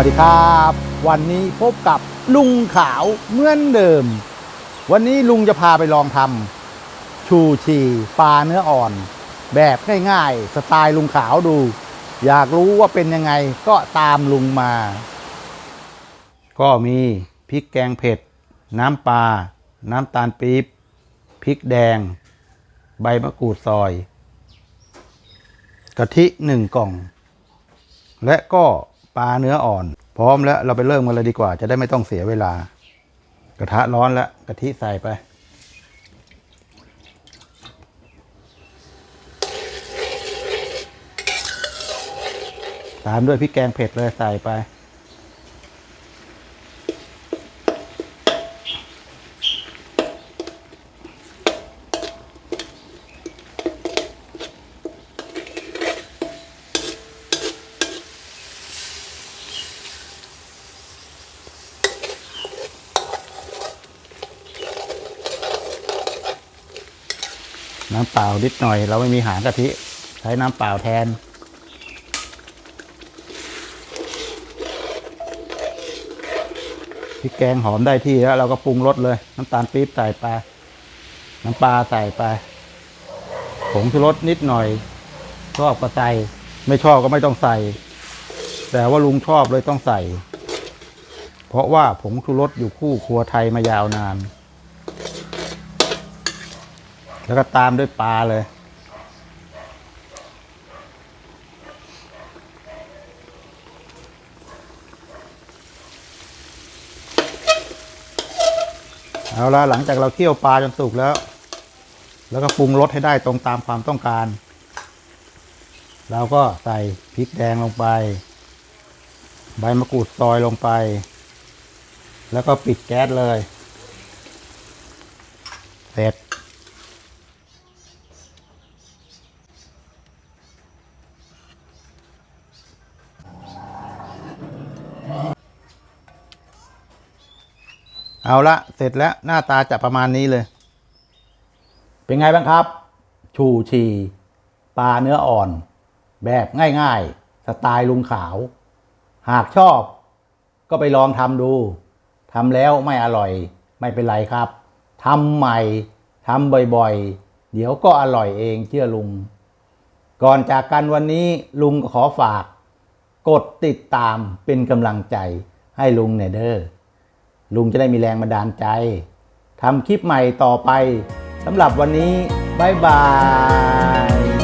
วัสดีครับ วันนี้พบกับลุงขาวเหมือนเดิม วันนี้ลุงจะพาไปลองทำชูชีปลาเนื้ออ่อน แบบง่ายๆสไตล์ลุงขาวดู อยากรู้ว่าเป็นยังไงก็ตามลุงมา ก็มีพริกแกงเผ็ด น้ำปลา น้ำตาลปี๊บพริกแดง ใบมะกรูดซอย กะทิหนึ่งกล่อง และก็ ปลาเนื้ออ่อน พร้อมแล้วเราไปเริ่มกันเลยดีกว่า จะได้ไม่ต้องเสียเวลา กระทะร้อนแล้วกะทิใส่ไปตามด้วยพริกแกงเผ็ดเลยใส่ไป น้ำเปล่านิดหน่อย เราไม่มีหางกะทิ ใช้น้ำเปล่าแทน พริกแกงหอมได้ที่แล้ว เราก็ปรุงรสเลย น้ำตาลปี๊บใส่ไป น้ำปลาใส่ไป ผงชูรสนิดหน่อย ชอบก็ใส่ ไม่ชอบก็ไม่ต้องใส่ แต่ว่าลุงชอบเลยต้องใส่ เพราะว่าผงชูรสอยู่คู่ครัวไทยมายาวนาน แล้วก็ตามด้วยปลาเลย เอาละหลังจากเราเคี่ยวปลาจนสุกแล้ว แล้วก็ปรุงรสให้ได้ตรงตามความต้องการ เราก็ใส่พริกแดงลงไป ใบมะกรูดซอยลงไป แล้วก็ปิดแก๊สเลย เสร็จ เอาละเสร็จแล้วหน้าตาจะประมาณนี้เลย เป็นไงบ้างครับ ชูชีปลาเนื้ออ่อน แบบง่ายๆ สไตล์ลุงขาว หากชอบ ก็ไปลองทำดูทำแล้วไม่อร่อย ไม่เป็นไรครับทำใหม่ทำบ่อยๆ เดี๋ยวก็อร่อยเองเชื่อลุง ก่อนจากกันวันนี้ลุงก็ขอฝาก กดติดตามเป็นกำลังใจให้ลุงเนเดอร์ ลุงจะได้มีแรงบันดาลใจทำคลิปใหม่ต่อไปสำหรับวันนี้ บ๊ายบาย